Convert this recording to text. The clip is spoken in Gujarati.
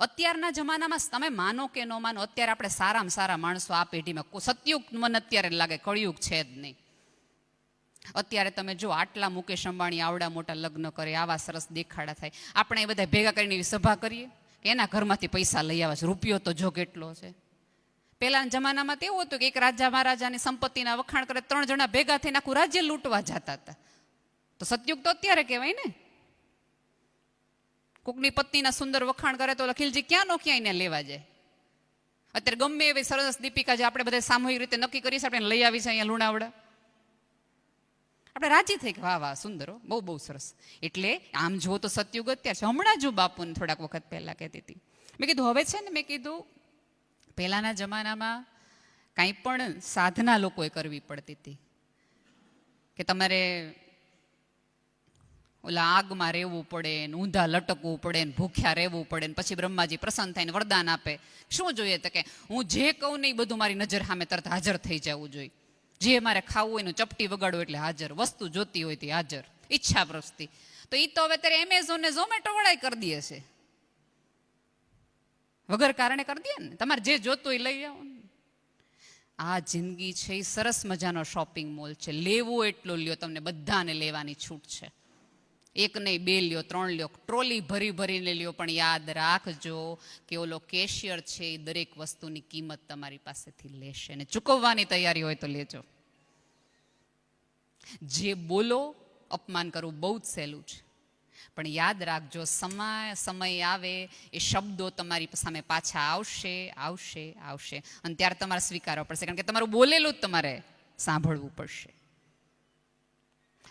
અત્યારના જમાનામાં તમે માનો કે ન માનો, અત્યારે આપણે સારામાં સારા માણસો આ પેઢીમાં. સતયુગ મને અત્યારે લાગે કળિયુગ છે જ નહીં. અત્યારે તમે જો આટલા મુકેશ અંબાણી આવડા મોટા લગ્ન કરે, આવા સરસ દેખાડા થાય. આપણે એ બધા ભેગા કરીને સભા કરીએ કે એના ઘરમાંથી પૈસા લઈ આવે છે. રૂપિયો તો જો કેટલો છે. પહેલાના જમાનામાં તો એવું હતું કે એક રાજા મહારાજાની સંપત્તિના વખાણ કરે, ત્રણ જણા ભેગા થઈને આખું રાજ્ય લૂંટવા જતા હતા. તો સતયુગ તો અત્યારે કહેવાય ને. કોકની પત્નીના સુંદર વખાણ કરે તો લખીલજી, ક્યાં નો ક્યાં એને લેવા જાય? અત્યારે ગમે એવી સરસ દીપિકા જે આપણે બધા સામૂહિક રીતે નક્કી કરીએ આપણે લઈ આવી છે અહીંયા લુણાવડા. આપણે રાજી થઈ કે, વાહ વાહ, સુંદર બહુ બહુ સરસ. એટલે આમ જો તો સતયુગ અત્યારે છે. હમણાં જો બાપુને થોડાક વખત પહેલાં કહેતી હતી. મેં કીધું, હવે છે ને, મેં કીધું, પહેલાંના જમાનામાં કાંઈ પણ સાધના લોકોએ કરવી પડતી હતી. કે તમારે ઓલા આગમાં રહેવું પડે ને ઊંધા લટકવું પડે ને ભૂખ્યા રહેવું પડે ને પછી બ્રહ્માજી પ્રસન્ન થઈને વરદાન આપે. શું જોઈએ તો કે હું જે કહું ને એ બધું મારી નજર સામે તરત હાજર થઈ જવું જોઈએ. જે મારે ખાવું હોય એનું ચપટી વગાડવું એટલે હાજર. વસ્તુ જોતી હોય તે હાજર. ઈચ્છા પ્રસ્તી તો એ તો હવે ત્યારે એમેઝોન ને ઝોમેટો વડાય કરી દે છે. વગર કારણે કરી દે ને. તમારે જે જોતું એ લઈ આવો આ જિંદગી છે એ સરસ મજાનો શોપિંગ મોલ છે. લેવો એટલો લ્યો, તમને બધાને લેવાની છૂટ છે. એક નહીં, બે લ્યો, ત્રણ લ્યો, ટ્રોલી ભરી ભરીને લ્યો, પણ યાદ રાખજો કે ઓલો કેશિયર છે એ દરેક વસ્તુની કિંમત તમારી પાસેથી લેશે અને ચૂકવવાની તૈયારી હોય તો લેજો. જે બોલો, અપમાન કરવું બહુ જ સહેલું છે. પણ યાદ રાખજો સમય સમય આવે, એ શબ્દો તમારી સામે પાછા આવશે આવશે આવશે. અને ત્યારે તમારે સ્વીકારવા પડશે. કારણ કે તમારું બોલેલું જ તમારે સાંભળવું પડશે.